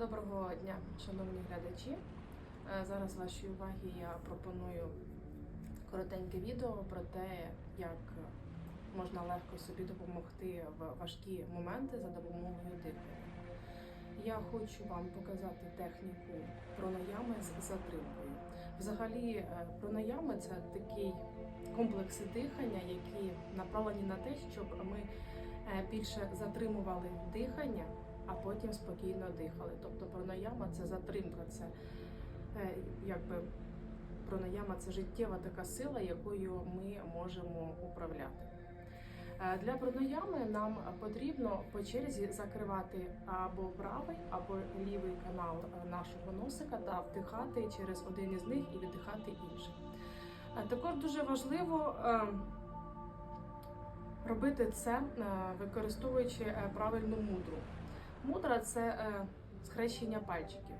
Доброго дня, шановні глядачі. Е, Зараз вашій увагі я пропоную коротеньке відео про те, як можна легко собі допомогти в важкі моменти за допомогою дихання. Я хочу вам показати техніку пранаями з затримкою. Взагалі, е, пранаями це такий комплекси дихання, які направлені на те, щоб ми е, більше затримували дихання а потім спокійно дихали. Тобто пранаяма це затримка, це е, якби пранаяма це життєва така сила, якою ми можемо управляти. Е, Для пранаями нам потрібно по черзі закривати або правий, або лівий канал нашого носика та вдихати через один із них і видихати інший. Е, Також дуже важливо робити це, використовуючи правильну мудру. Мудра це е, схрещення пальчиків.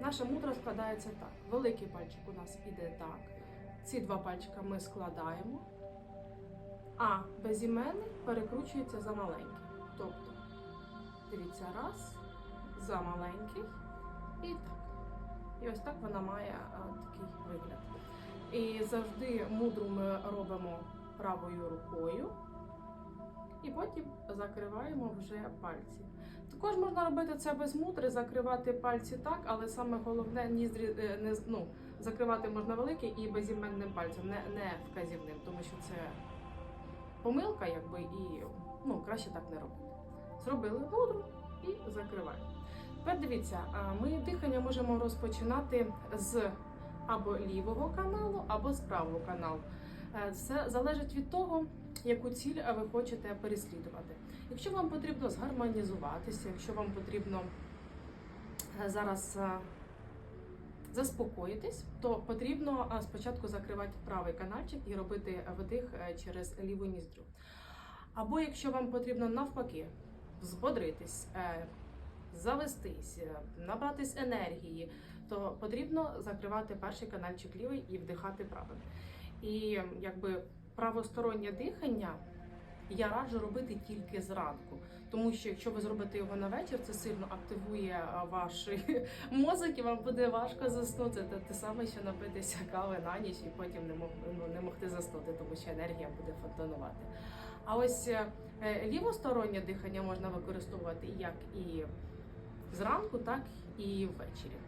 Наша мудра складається так. Великий пальчик у нас іде так. Ці два пальчика ми складаємо, а безіменний перекручується за маленький. Тобто, дивіться, раз, за маленький і так. І ось так вона має е, такий вигляд. І завжди мудру ми робимо правою рукою. І потім закриваємо вже пальці. Також можна робити це без мудри, закривати пальці так, але саме головне ніздрі е, не ну, закривати можна великий і безіменним пальцем, не, не вказівним, тому що це помилка, якби і ну, краще так не робити. Зробили мудру і закриваємо. Тепер дивіться, ми дихання можемо розпочинати з або лівого каналу, або з правого каналу. Е, Все залежить від того, яку ціль ви хочете переслідувати. Якщо вам потрібно згармонізуватися, якщо вам потрібно е, зараз е, заспокоїтись, то потрібно е, спочатку закривати правий канальчик і робити вдих е, через ліву ніздрю. Або якщо вам потрібно навпаки взбодритись, завестись, набратись енергії, то потрібно закривати перший канальчик лівий і вдихати правим. І якби правостороннє дихання я раджу робити тільки зранку, тому що якщо ви зробите його на вечір, це сильно активує ваш мозок і вам буде важко заснути. Це те саме, що напитися кави на ніч і потім не мог ну, не могти заснути, тому що енергія буде фонтанувати. А ось е, лівостороннє дихання можна використовувати як і зранку, так і ввечері.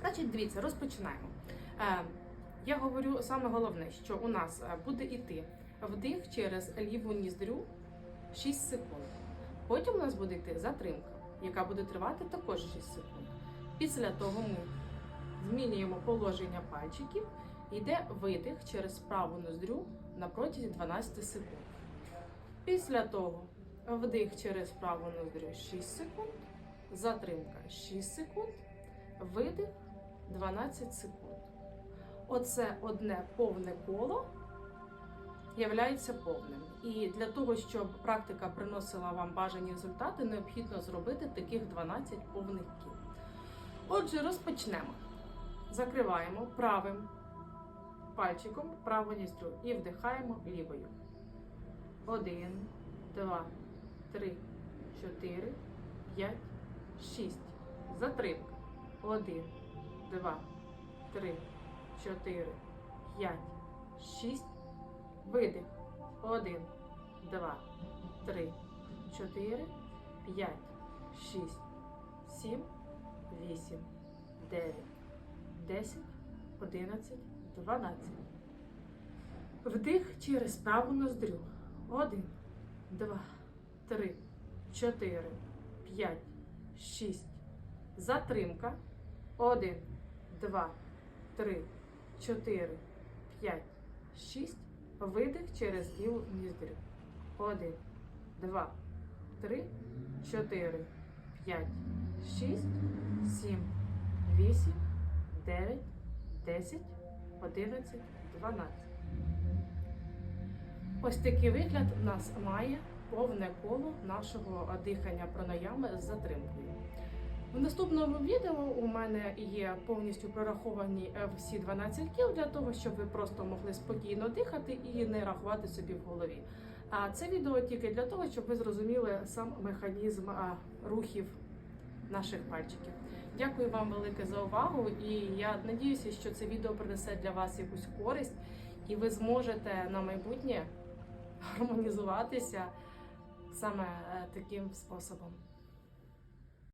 Значить, дивіться, розпочинаємо. Я говорю саме головне, що у нас е, буде йти вдих через ліву ніздрю 6 секунд. Потім у нас буде йти затримка, яка буде тривати також 6 секунд. Після того ми змінюємо положення пальчиків, йде видих через праву ноздрю на протязі 12 секунд. Після того вдих через праву ноздрю 6 секунд, затримка 6 секунд, видих 12 секунд. Оце одне повне коло являється повним. І для того, щоб практика приносила вам бажані результати, необхідно зробити таких 12 повних кіл. Отже, розпочнемо. Закриваємо правим пальчиком праву ніздрю і вдихаємо лівою. Один, два, три, чотири, п'ять, шість. Затримка. Один, два, три, чотири, п'ять, шість. Видих. Один, два, три, чотири, п'ять, шість, сім, вісім, дев'ять, десять, одинадцять, дванадцять. Вдих через праву ноздрю. Один, два, три, чотири, п'ять, шість. Затримка. Один, два, три, чотири, п'ять, шість. Видих через ліву ніздрю. Один, два, три, чотири, п'ять, шість, сім, вісім, дев'ять, десять, одинадцять, дванадцять. Ось такий вигляд у нас має повне коло нашого дихання пранаями з затримкою. В наступному відео у мене є повністю прораховані всі 12 кіл для того, щоб ви просто могли спокійно дихати і не рахувати собі в голові. А це відео тільки для того, щоб ви зрозуміли сам механізм рухів наших пальчиків. Дякую вам велике за увагу, і я надіюся, що це відео принесе для вас якусь користь, і ви зможете на майбутнє гармонізуватися саме е, таким способом.